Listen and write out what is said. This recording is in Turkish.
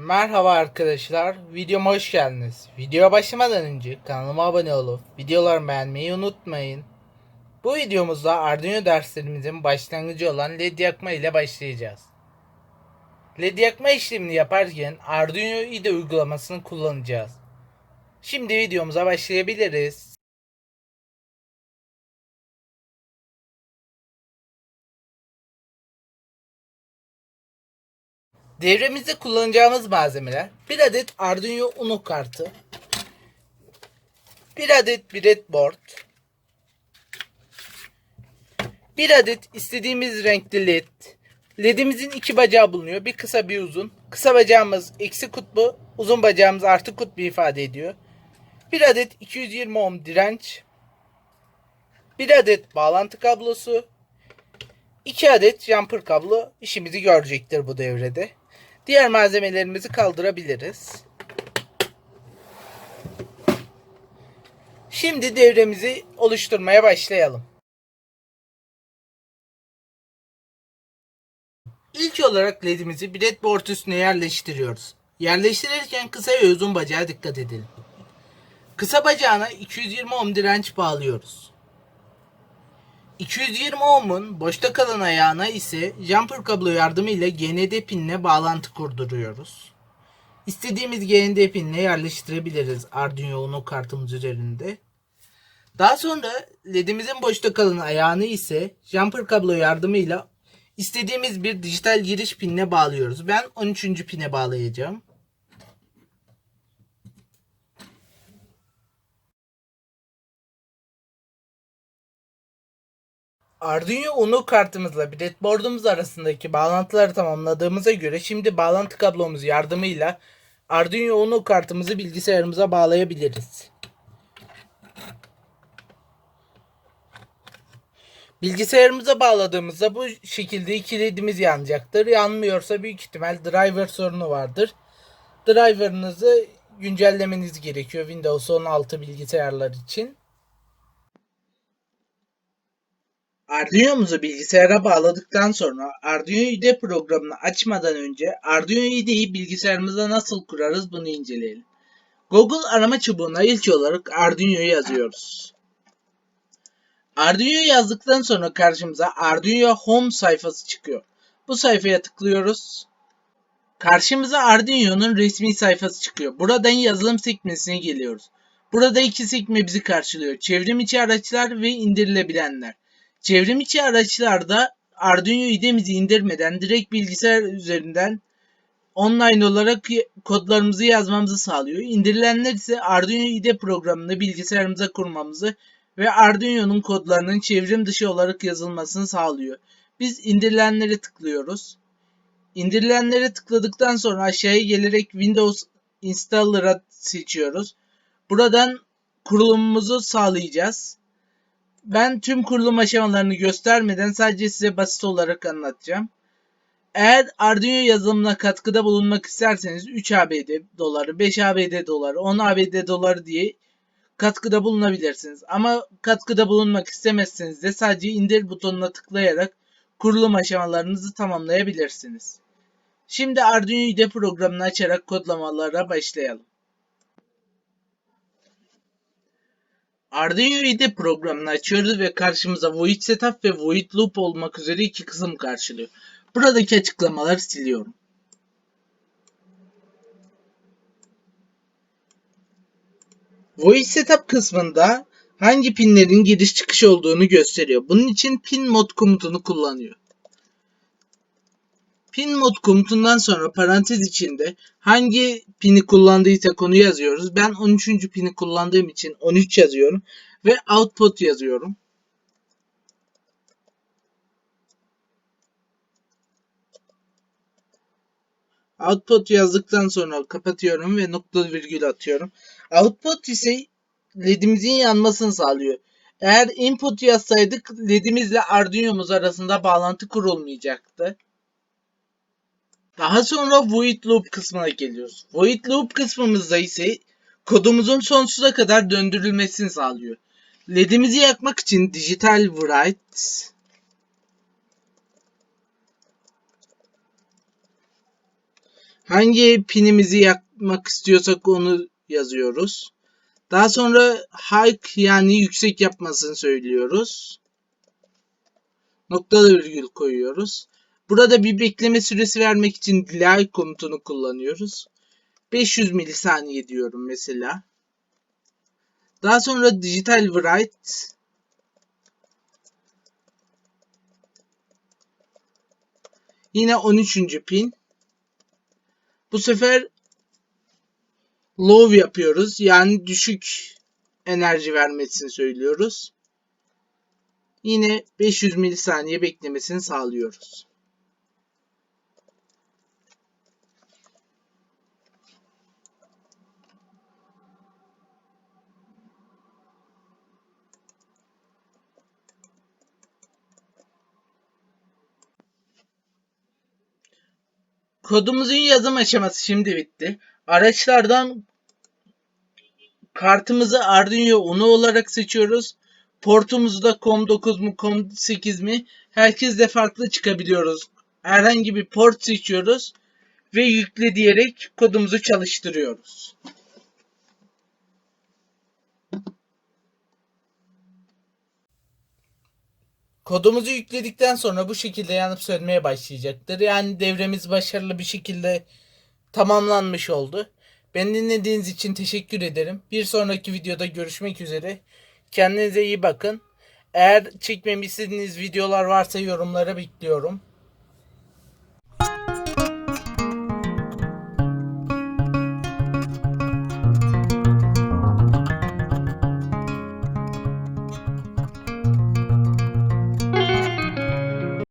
Merhaba arkadaşlar, videoma hoş geldiniz. Videoya başlamadan önce kanalıma abone olup videolarımı beğenmeyi unutmayın. Bu videomuzda Arduino derslerimizin başlangıcı olan led yakma ile başlayacağız. Led yakma işlemini yaparken Arduino IDE uygulamasını kullanacağız. Şimdi videomuza başlayabiliriz. Devremizde kullanacağımız malzemeler bir adet Arduino Uno kartı, bir adet breadboard, bir adet istediğimiz renkli led. Ledimizin iki bacağı bulunuyor. Bir kısa bir uzun. Kısa bacağımız eksi kutbu, uzun bacağımız artı kutbu ifade ediyor. Bir adet 220 ohm direnç, bir adet bağlantı kablosu, 2 adet jumper kablo işimizi görecektir bu devrede. Diğer malzemelerimizi kaldırabiliriz. Şimdi devremizi oluşturmaya başlayalım. İlk olarak ledimizi breadboard üstüne yerleştiriyoruz. Yerleştirirken kısa ve uzun bacağa dikkat edelim. Kısa bacağına 220 ohm direnç bağlıyoruz. 220 ohm'un boşta kalan ayağına ise jumper kablo yardımıyla GND pinine bağlantı kurduruyoruz. İstediğimiz GND pinine yerleştirebiliriz Arduino Uno kartımız üzerinde. Daha sonra ledimizin boşta kalan ayağını ise jumper kablo yardımıyla istediğimiz bir dijital giriş pinine bağlıyoruz. Ben 13. pine bağlayacağım. Arduino Uno kartımızla breadboard'umuz arasındaki bağlantıları tamamladığımıza göre şimdi bağlantı kablomuz yardımıyla Arduino Uno kartımızı bilgisayarımıza bağlayabiliriz. Bilgisayarımıza bağladığımızda bu şekilde kilidimiz yanacaktır. Yanmıyorsa büyük ihtimal driver sorunu vardır. Driver'ınızı güncellemeniz gerekiyor Windows 16 bilgisayarlar için. Arduino'muzu bilgisayara bağladıktan sonra Arduino IDE programını açmadan önce Arduino IDE'yi bilgisayarımıza nasıl kurarız bunu inceleyelim. Google arama çubuğuna ilk olarak Arduino yazıyoruz. Arduino yazdıktan sonra karşımıza Arduino Home sayfası çıkıyor. Bu sayfaya tıklıyoruz. Karşımıza Arduino'nun resmi sayfası çıkıyor. Buradan yazılım sekmesine geliyoruz. Burada iki sekme bizi karşılıyor. Çevrim içi araçlar ve indirilebilenler. Çevrim içi araçlarda Arduino IDE'mizi indirmeden direkt bilgisayar üzerinden online olarak kodlarımızı yazmamızı sağlıyor. İndirilenler ise Arduino IDE programını bilgisayarımıza kurmamızı ve Arduino'nun kodlarının çevrim dışı olarak yazılmasını sağlıyor. Biz indirilenlere tıklıyoruz. İndirilenlere tıkladıktan sonra aşağıya gelerek Windows Installer'a seçiyoruz. Buradan kurulumumuzu sağlayacağız. Ben tüm kurulum aşamalarını göstermeden sadece size basit olarak anlatacağım. Eğer Arduino yazılımına katkıda bulunmak isterseniz 3 ABD doları, 5 ABD doları, 10 ABD doları diye katkıda bulunabilirsiniz. Ama katkıda bulunmak istemezseniz de sadece indir butonuna tıklayarak kurulum aşamalarınızı tamamlayabilirsiniz. Şimdi Arduino IDE programını açarak kodlamalara başlayalım. Arduino IDE programını açıyoruz ve karşımıza void setup ve void loop olmak üzere iki kısım karşılıyor. Buradaki açıklamaları siliyorum. Void setup kısmında hangi pinlerin giriş çıkış olduğunu gösteriyor. Bunun için pin mod komutunu kullanıyor. Pin mod komutundan sonra parantez içinde hangi pini kullandıysa konu yazıyoruz. Ben 13. pini kullandığım için 13 yazıyorum ve output yazıyorum. Output yazdıktan sonra kapatıyorum ve nokta virgül atıyorum. Output ise ledimizin yanmasını sağlıyor. Eğer input yazsaydık ledimizle Arduino'muz arasında bağlantı kurulmayacaktı. Daha sonra void loop kısmına geliyoruz. Void loop kısmımızda ise kodumuzun sonsuza kadar döndürülmesini sağlıyor. LED'imizi yakmak için dijital write Hangi pinimizi yakmak istiyorsak onu yazıyoruz. Daha sonra high yani yüksek yapmasını söylüyoruz. Noktalı virgül koyuyoruz. Burada bir bekleme süresi vermek için delay komutunu kullanıyoruz. 500 milisaniye diyorum mesela. Daha sonra digital write Yine 13. pin. Bu sefer low yapıyoruz. Yani düşük enerji vermesini söylüyoruz. Yine 500 milisaniye beklemesini sağlıyoruz. Kodumuzun yazım aşaması şimdi bitti. Araçlardan kartımızı Arduino Uno olarak seçiyoruz. Portumuzu da COM9 mu COM8 mi herkes de farklı çıkabiliyoruz. Herhangi bir port seçiyoruz ve yükle diyerek kodumuzu çalıştırıyoruz. Kodumuzu yükledikten sonra bu şekilde yanıp sönmeye başlayacaktır. Yani devremiz başarılı bir şekilde tamamlanmış oldu. Beni dinlediğiniz için teşekkür ederim. Bir sonraki videoda görüşmek üzere. Kendinize iyi bakın. Eğer çekmemi istediğiniz videolar varsa yorumlara bekliyorum.